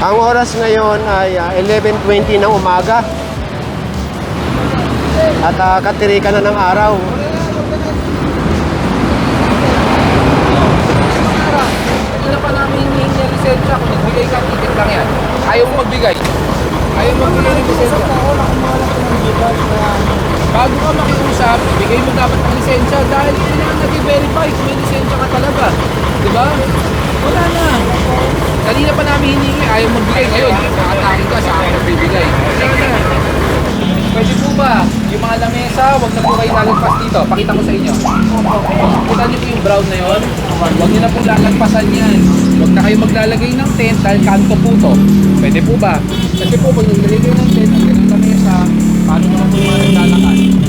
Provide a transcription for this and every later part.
Ang oras ngayon ay ah, 11.20 ng umaga. At uh, katirikan na ng araw. Kanina pa namin ng lisensya kung nagbigay ka, ticket lang yan. Ayaw mo magbigay. Ayaw mo magbigay ng lisensya. Bago ka makiusap, bigay mo dapat ang lisensya dahil kailangan nag-verify kung may lisensya ka talaga. Di ba? Wala na. Kanina pa namin hinihingi, ayaw magbigay ngayon. Nakatake ka sa akin nagbibigay. Wala na. Pwede po ba, yung mga lamesa, huwag na po kayo lalagpas dito. Pakita ko sa inyo. Kita niyo po yung brown na yon. Huwag niyo na po lalagpasan yan. Huwag na kayo maglalagay ng tent dahil kanto po to. Pwede po ba? Kasi po, pag naglagay kayo ng tent, ang ganang lamesa, paano naman po mga naglalakad?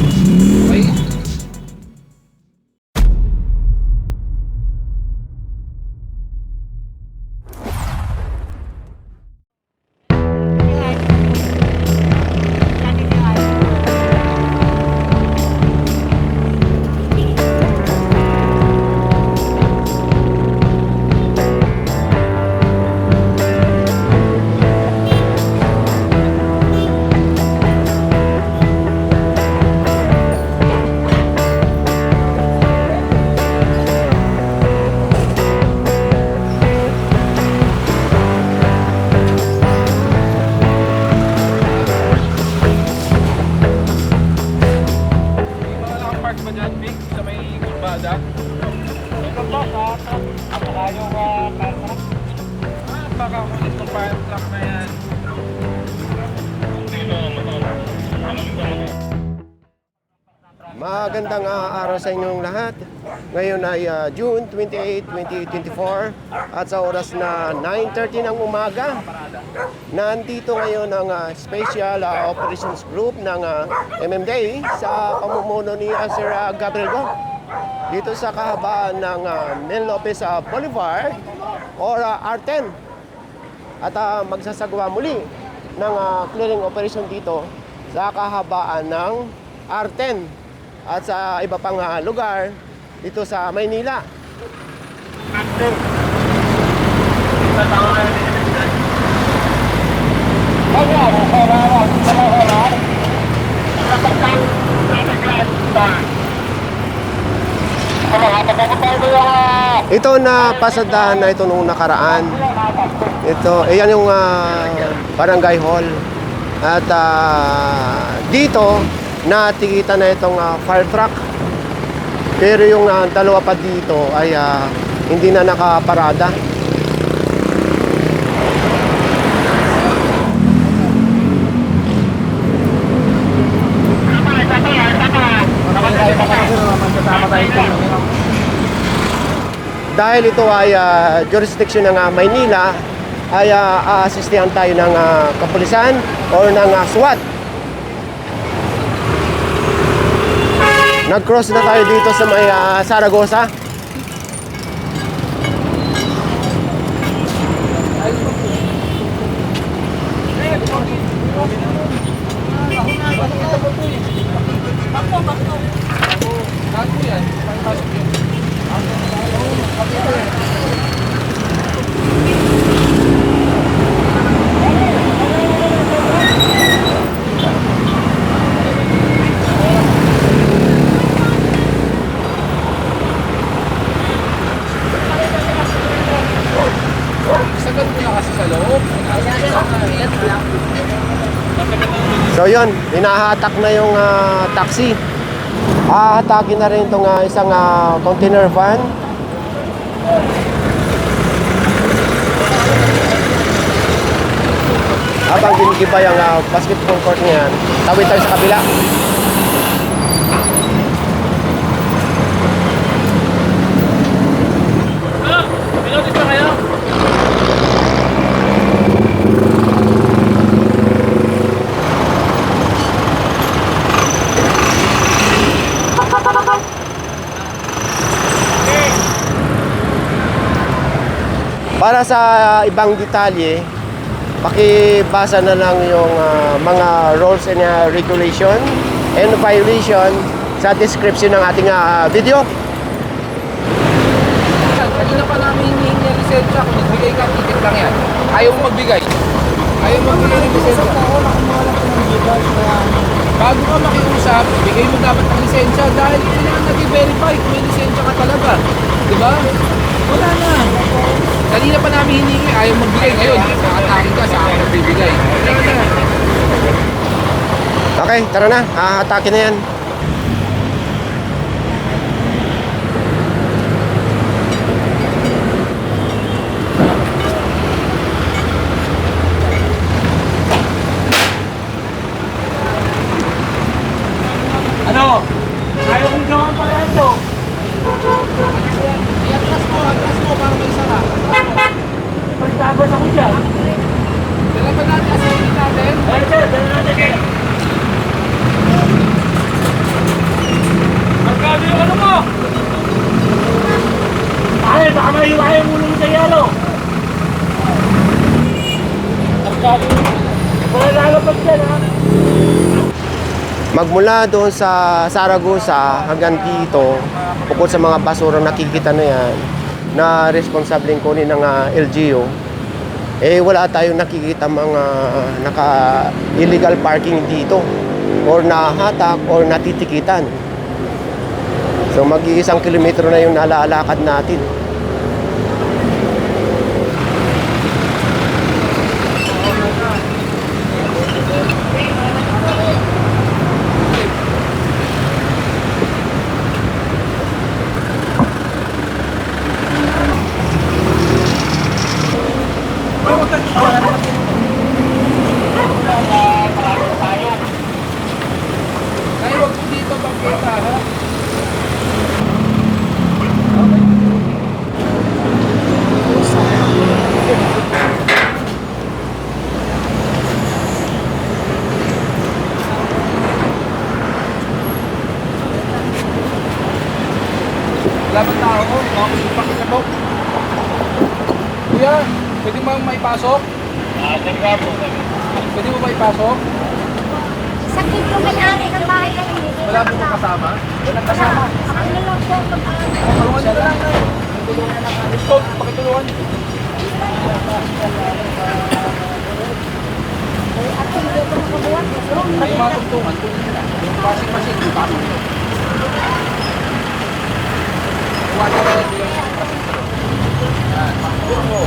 Araw sa inyong lahat. Ngayon ay ah, June 28, 2024 at sa oras na 9.30 ng umaga, nandito ngayon ang ah, Special ah, Operations Group ng ah, MMDA sa pamumuno ni Sir ah, Gabriel Go. Dito sa kahabaan ng ah, Nel Lopez ah, Boulevard or ah, R10. At ah, magsasagawa muli ng ah, clearing operation dito sa kahabaan ng R10 at sa iba pang ah, lugar dito sa Maynila. Ito na pasadahan na ito nung nakaraan. Ito, eh, yan yung ah, barangay hall. At ah, dito, natikita na itong ah, fire truck. Pero yung ah, dalawa pa dito ay ah, hindi na nakaparada. Dahil ito ay ah, jurisdiction ng ah, Maynila, ay uh, aasistihan tayo ng ah, kapulisan or ng ah, SWAT. Nag-cross na tayo dito sa may ah, Saragosa. Bago yan. Pasok yun. Sagad mo na kasi sa loob. So yun, hinahatak na yung ah, taxi. Hahatakin na rin itong ah, isang ah, container van. Habang ginigibay ang ah, basketball court ngayon, tawid tayo sa kabila. Para sa ibang detalye, pakibasa na lang yung ah, mga rules and ah, regulation and violation sa description ng ating ah, video. Kanina pa namin hinihingi ang lisensya. Kung nagbigay ka, ticket lang yan. Ayaw magbigay. Ayaw magbigay ng lisensya. Bago ka makiusap, bigay mo dapat ang lisensya dahil kailangan nag-verify kung may lisensya ka talaga. Di ba? Wala na. Kanina pa namin hinihingi, ayaw magbigay. Ngayon, nakatake ka sa akin nagbibigay. Okay, tara na. Hahatake na yan. Ano? Ayaw kong gawan pala ito. I-atras mo, atras mo para may sara. Pagtabas ako dyan. Dala ba natin ang sarili natin? Eh, sir, dala natin eh. Magkano yung ano mo? Ay, baka may ayaw mo nung sa yalo. Magkano yung... Wala lalapag dyan, ha? Magmula doon sa Saragosa hanggang dito, bukod sa mga basurang nakikita na yan, na responsableng kunin ng ah, LGU, eh wala tayong nakikita mga naka illegal parking dito or nahatak or natitikitan. So mag-iisang kilometro na yung nalalakad natin. Kaya huwag mo dito bangketa, ha? Wala ba tao? Mga pakita mo. Kuya, pwede mo may pasok? Ah, sir, nga po. Pwede mo may pasok? Sakit po may-ari ng bahay kami. Wala po kang kasama? Walang kasama. Ako na lang po pag-ari. Tulungan nyo lang. Tulungan na lang. Stop, pakitulungan. Ako hindi ko makabuhat. May mga tungtungan, tulungan nila. Yung machine, yung nyo. Wala ka lang yung Yan, pakitulong mo.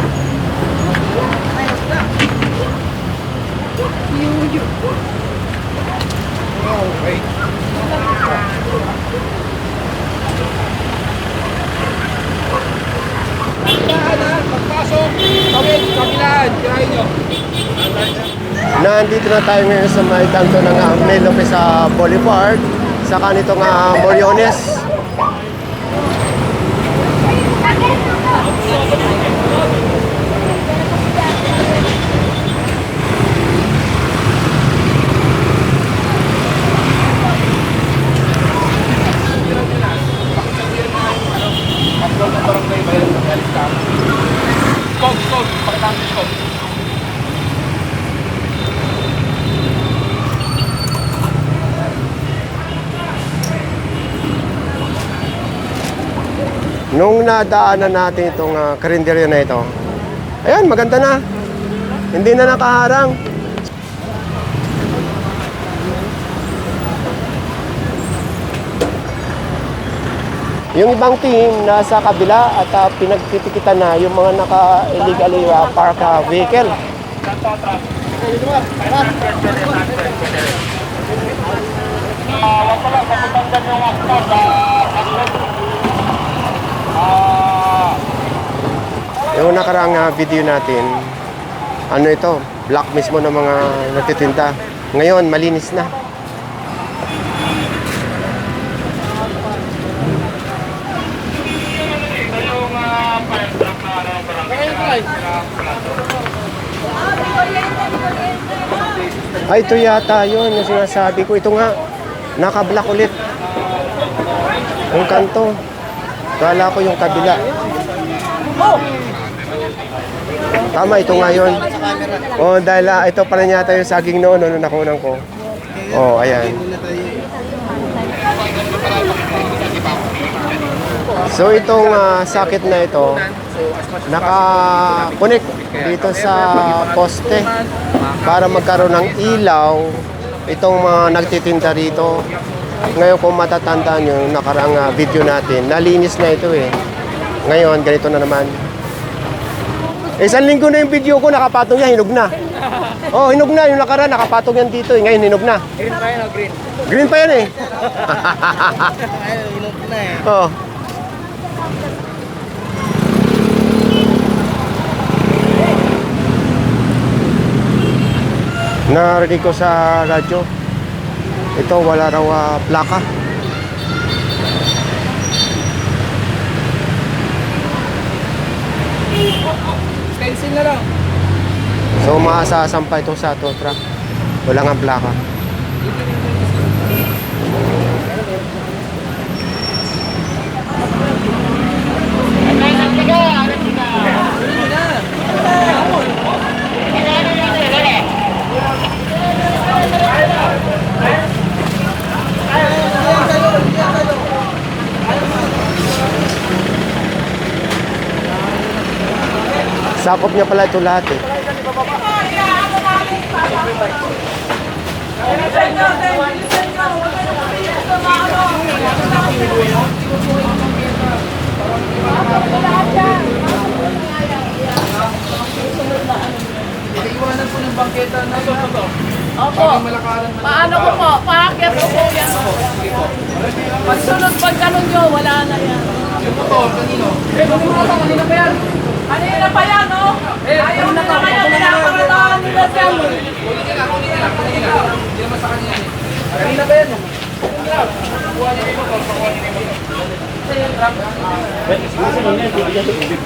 Okay. Nyo. Nandito na tayo ngayon sa may kanto ng uh, Mel Lopez sa Boulevard, sa kanitong uh, Moriones. Control ng barangay, bayan ng galit ka. Stop, stop, pakitang stop. Nung nadaanan natin itong uh, karinderya na ito, ayan, maganda na. Hindi na nakaharang. Yung ibang team nasa kabila at uh, pinagtitikitan na yung mga naka-illegally uh, park uh, vehicle. Ah, wag pala, kapitan dyan yung aklat. Ah, Yung nakarang uh, video natin, ano ito, black mismo ng mga nagtitinda. Ngayon, malinis na. ah. Ay, ito yata yun, yung sinasabi ko. Ito nga, naka-black ulit. Yung kanto. Kala ko yung kabila. Tama, ito nga yun. Oh, dahil ah, ito pa rin yata yung saging noon, ano nakunan ko. Oh, ayan. So itong ah, socket na ito, naka-connect dito sa poste para magkaroon ng ilaw itong mga nagtitinda rito. Ngayon kung matatandaan nyo, yung nakarang ah, video natin, nalinis na ito eh. Ngayon, ganito na naman. Isang linggo na yung video ko, nakapatong yan, hinog na. Oh, hinog na. Yung nakaraan, nakapatong yan dito. Eh. Ngayon, hinog na. Green pa yun o green? Green pa yan eh. Ayun, inog na eh. Oh. Narinig ko sa radyo. Ito wala raw ah, plaka. Stencil na lang. So maasasampa ito sa tow truck. Wala nga plaka. Sakop niya pala ito lahat eh. Iwanan po ng bangketa na ito. Opo. Pag malakaran man. Paano ko po? Paakyat ko po yan. Pagsunod pag ganun nyo, wala na yan. Yung motor, kanino? Eh? Kanina pa yan? Kanina pa yan, no? Eh, Ayaw na naman yung pinapakatahan nila siya. Kunin nila, kunin nila, kunin nila. Hindi naman sa kanya yan eh. Kanina pa yan. Kunin nila. Kuha niya yung motor, niya yung motor. Kasi nung yan, tubig yan tubig.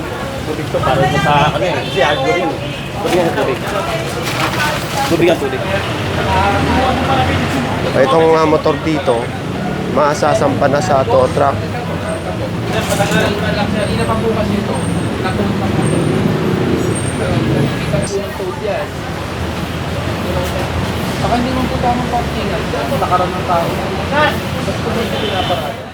Tubig to para sa ano eh. Kasi agyo rin. Tubig tubig. Tubig tubig. Itong ah, motor dito, maasasampa na sa tow truck. Kanina pa bukas ito. Natulog na po. Kita po ng toad yan. Saka hindi mo po tamang parkingan. Nakaroon ng tao. Basta po hindi pinaparada.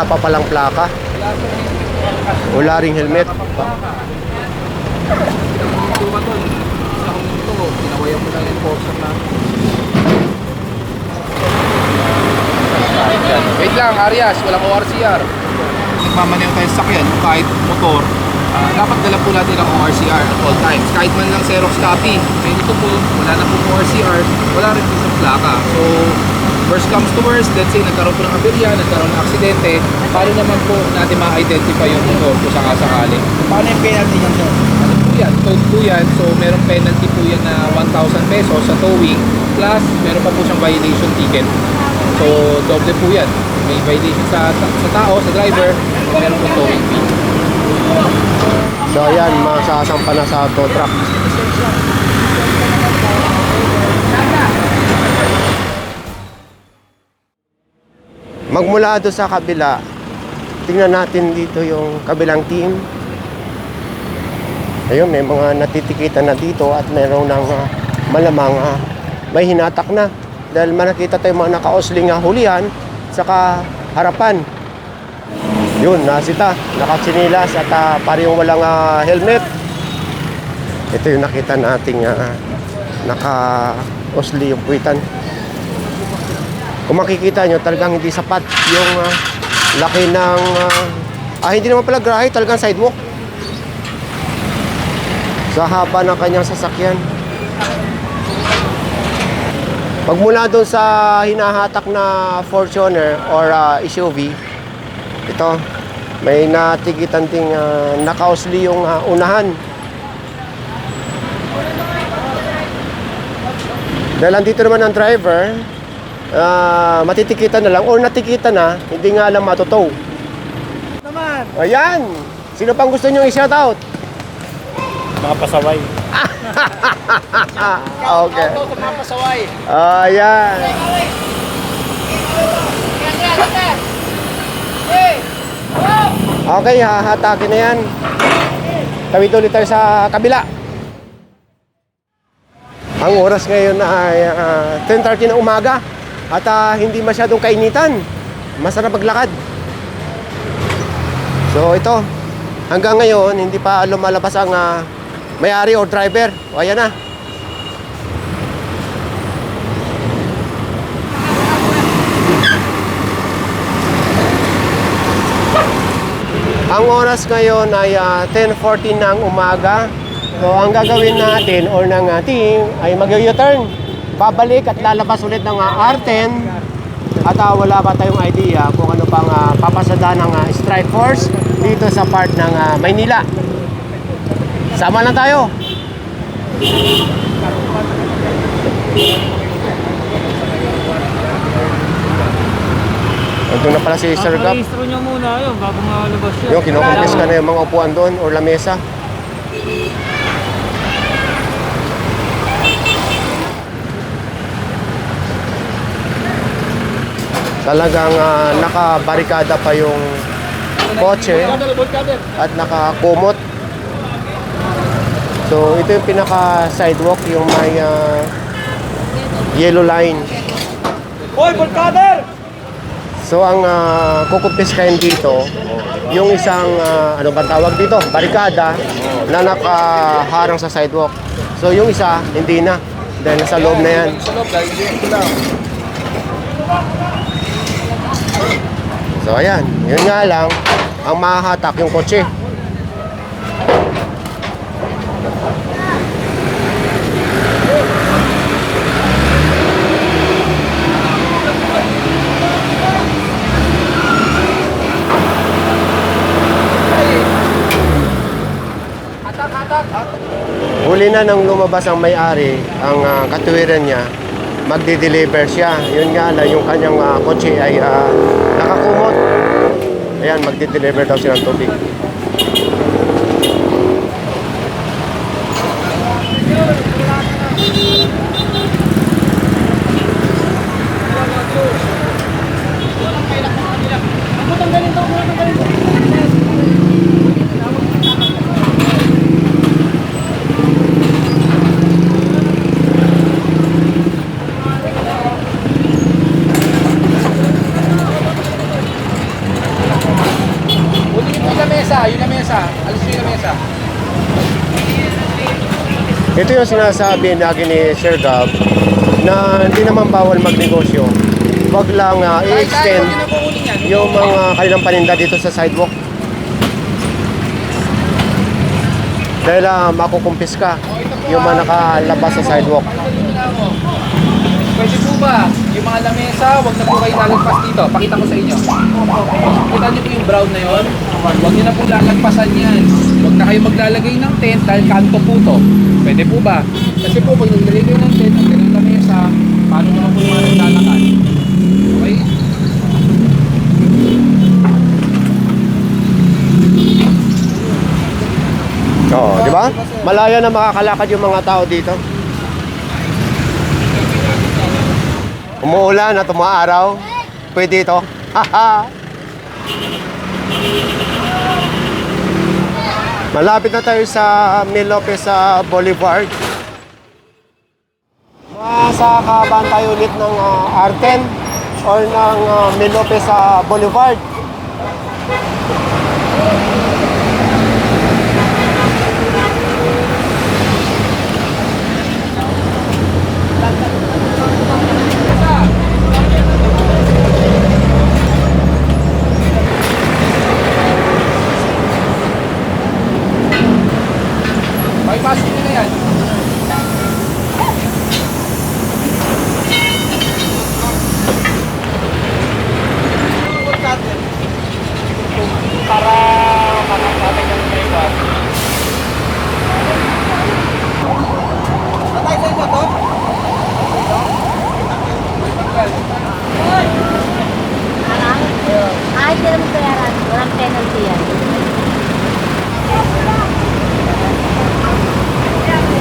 Wala pa palang plaka. Wala ring helmet. Wait lang, Arias. Walang ORCR. Nagmamaneho tayo sa sakyan, kahit motor, ah, dapat dala po natin ang ORCR at all times. Kahit man lang Xerox copy. May ito po, wala na po ORCR, wala rin po sa plaka. So, worst comes to worst, let's say nagkaroon po ng aberya, nagkaroon ng aksidente, paano naman po natin ma-identify yung motor kung sakasakali? Paano yung penalty niyan sir? ano po yan, towed po yan. So, merong penalty po yan na 1,000 pesos sa towing. Plus, meron pa po siyang violation ticket. So, doble po yan. May violation sa, sa tao, sa driver, meron po towing fee. So ayan, masasampa na sa tow truck. Magmula doon sa kabila, tingnan natin dito yung kabilang team. Ayun, may mga natitikitan na dito at mayroon ng ah, malamang ah, may hinatak na. Dahil manakita tayo mga nakaosling na hulihan, saka harapan. Yun, nasita. Nakatsinilas at uh, parang walang ah, helmet. Ito yung nakita nating uh, naka-osli yung puwitan. Kung makikita nyo, talagang hindi sapat yung ah, laki ng... ah, ah, hindi naman pala grahe, talagang sidewalk. Sa haba ng kanyang sasakyan. Pagmula doon sa hinahatak na Fortuner or ah, SUV, ito, may natikitan ting uh, nakausli yung ah, unahan. Dahil andito naman ang driver, Ah, uh, matitikita na lang or natikita na, hindi nga lang matutow. Naman! Ayan! Sino pang gusto nyo i-shoutout? Mga pasaway. okay. Shoutout sa mga pasaway. Ayan. Okay, hahatakin na yan. Tawid ulit tayo sa kabila. Ang oras ngayon ay ah, uh, 10.30 na umaga at ah, hindi masyadong kainitan. Masarap maglakad. So ito, hanggang ngayon hindi pa lumalabas ang ah, may-ari or driver. O ayan na. Ang oras ngayon ay ah, 10.14 ng umaga. So ang gagawin natin or ng team ay mag-u-turn. Babalik at lalabas ulit ng ah, R10. At ah, wala pa tayong idea kung ano pang ah, papasada ng ah, strike force dito sa part ng ah, Maynila. Sama lang tayo. Ito na pala si Sir Gap. Registro nyo muna yun bago malabas yun. Yung kinukumpis ka na yung mga upuan doon or lamesa. Talagang ah, nakabarikada pa yung kotse at nakakumot. So ito yung pinaka sidewalk yung may ah, yellow line. Hoy, Volkader! So ang uh, kukumpiskahin dito, yung isang ah, ano ba tawag dito, barikada na nakaharang sa sidewalk. So yung isa hindi na dahil nasa loob na yan. Sa loob, dahil dito lang. So ayan, yun nga lang ang mahahatak yung kotse. Huli na nang lumabas ang may-ari, ang ah, katuwiran niya, magdi-deliver siya. Yun nga lang, yung kanyang ah, kotse ay ah, nakakumot. Ayan, magdi-deliver daw siya ng tubig. Kunin mo yung lamesa, yung lamesa. Alis mo yung lamesa. Ito yung sinasabi lagi ni Sir Gab na hindi naman bawal magnegosyo. Huwag lang ah, tayo, i-extend yung mga kanilang paninda dito sa sidewalk. Dahil uh, makukumpis ka yung mga nakalabas sa sidewalk. Pwede po ba, yung mga lamesa, huwag na po kayo lalagpas dito. Pakita ko sa inyo. Kita niyo yung brown na yon. Huwag niyo na po lalagpasan yan. Huwag na kayo maglalagay ng tent dahil kanto po to. Pwede po ba? Kasi po, pag naglalagay kayo ng tent, ang ganang lamesa, paano naman po mga naglalakad? Okay? Oo, di ba? Malaya na makakalakad yung mga tao dito. Umuulan at umaaraw. Pwede ito. Haha. Malapit na tayo sa Mil Lopez sa Boulevard. Masakaban tayo ulit ng ah, R10 or ng uh, Mil Lopez sa Boulevard. Bypass nyo na yan. Ay, hindi naman bayaran. Walang penalty yan.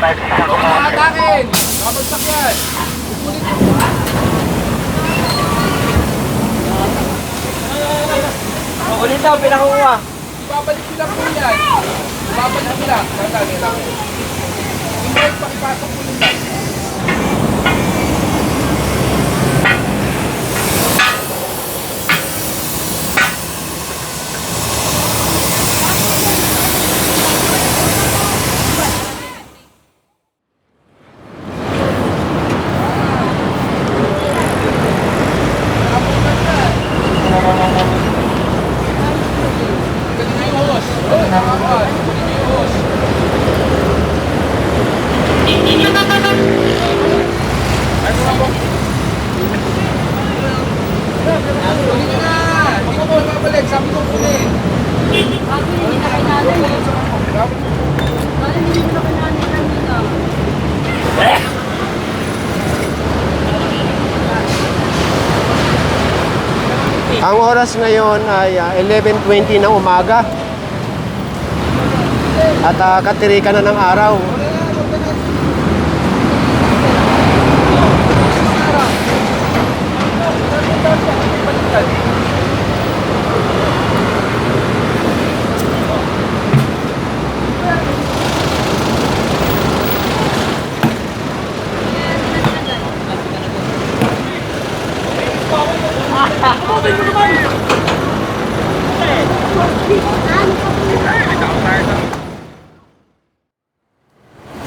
Huwag mga atakin! Kapagsak yan! Ulit Ulit daw, pinakuha. Ibabalik lang po yan. Ibabalik lang. Tandaan lang. Invite, pakipasok ko lang. Galing na yung hose. Oh, nakakawan. Galing na yung hose. Galing ka na! Hindi ko po babalik. Sabi ko kunin. Ang oras ngayon ay ah, 11.20 ng umaga. At uh, katirikan na ng araw.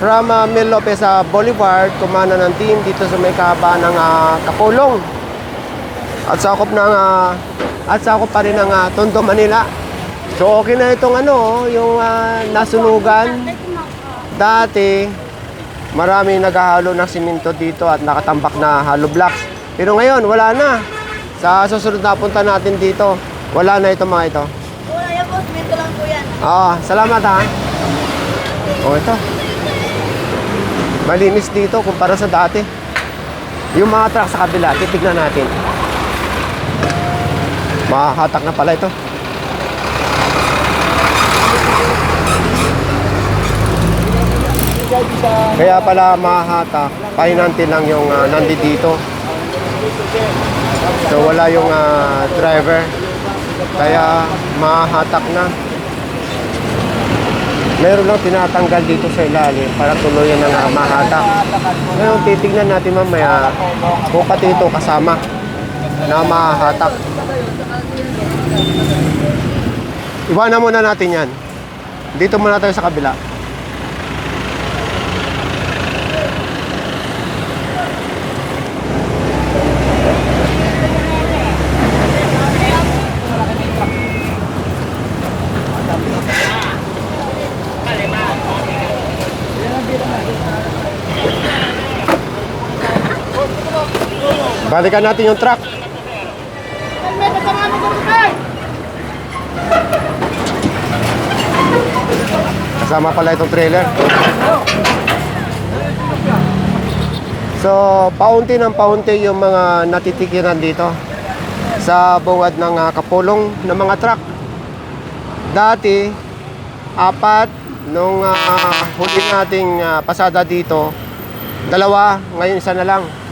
From uh, Mil Lopez sa Boulevard, kumana ng team dito sa may kahabaan ng ah, Kapulong. At sakop ng ah, at sakop pa rin ng ah, Tondo, Manila. So okay na itong ano, yung ah, nasunugan. Dati, marami naghahalo ng simento dito at nakatambak na hollow blocks. Pero ngayon, wala na. Sa susunod na punta natin dito, wala na ito mga ito. Wala yan po, simento lang po yan. Ah, salamat ha. O ito. Malinis dito kumpara sa dati. Yung mga truck sa kabila, titignan natin. Mahahatak na pala ito. Kaya pala mahahatak, pahinantin lang yung uh, nandito. So wala yung ah, driver. Kaya mahahatak na. Meron lang tinatanggal dito sa ilalim para tuluyan ng uh, mahatak. Ngayon, titignan natin mamaya pati ito kasama na mahatak. Iwanan muna natin yan. Dito muna tayo sa kabila. Balikan natin yung truck. Kasama pala itong trailer. So, paunti ng paunti yung mga natitikiran dito sa bungad ng ah, kapulong ng mga truck. Dati, apat nung ah, huli nating ah, pasada dito, dalawa, ngayon isa na lang.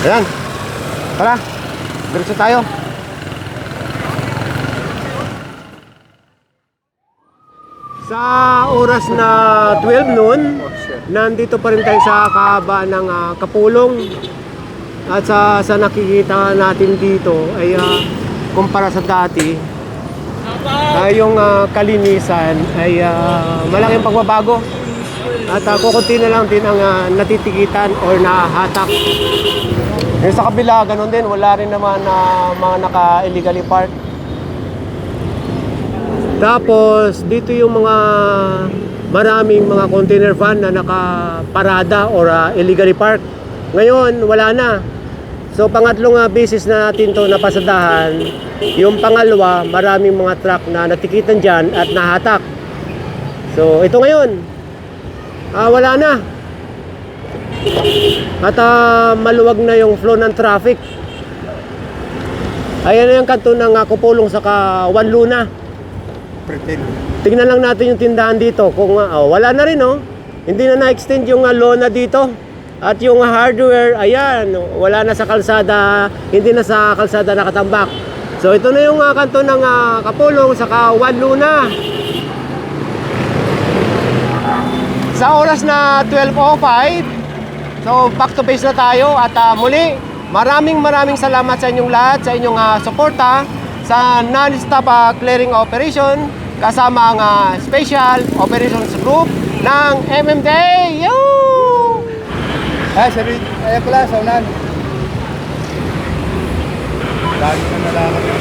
Ayan. Tara. Diretso tayo. Sa oras na 12 noon, nandito pa rin tayo sa kahaba ng ah, Kapulong. At sa, sa nakikita natin dito ay ah, kumpara sa dati, ay yung ah, kalinisan ay ah, malaking pagbabago. At uh, kukunti na lang din ang ah, natitikitan or nahahatak. Yung sa kabila, ganun din. Wala rin naman na mga naka-illegally park. Tapos, dito yung mga maraming mga container van na nakaparada or ah, illegally park. Ngayon, wala na. So, pangatlong uh, basis na natin to napasadahan. Yung pangalawa, maraming mga truck na natikitan dyan at nahatak. So, ito ngayon. Ah, wala na. At ah, maluwag na yung flow ng traffic. Ayan na yung kanto ng uh, Kupulong sa Wanluna. Pretend. tingnan lang natin yung tindahan dito. Kung ah, oh, wala na rin, oh. Hindi na na-extend yung ah, lona dito. At yung hardware, ayan, wala na sa kalsada, hindi na sa kalsada nakatambak. So ito na yung ah, kanto ng ah, Kapulong, saka Juan Luna. Sa oras na 12.05, so back to base na tayo at ah, muli, maraming maraming salamat sa inyong lahat, sa inyong ah, suporta sa non-stop ah, clearing operation kasama ang ah, Special Operations Group ng MMDA. Yoo! Ah, sabi, ayan pala, saunan. Lagi na nalaman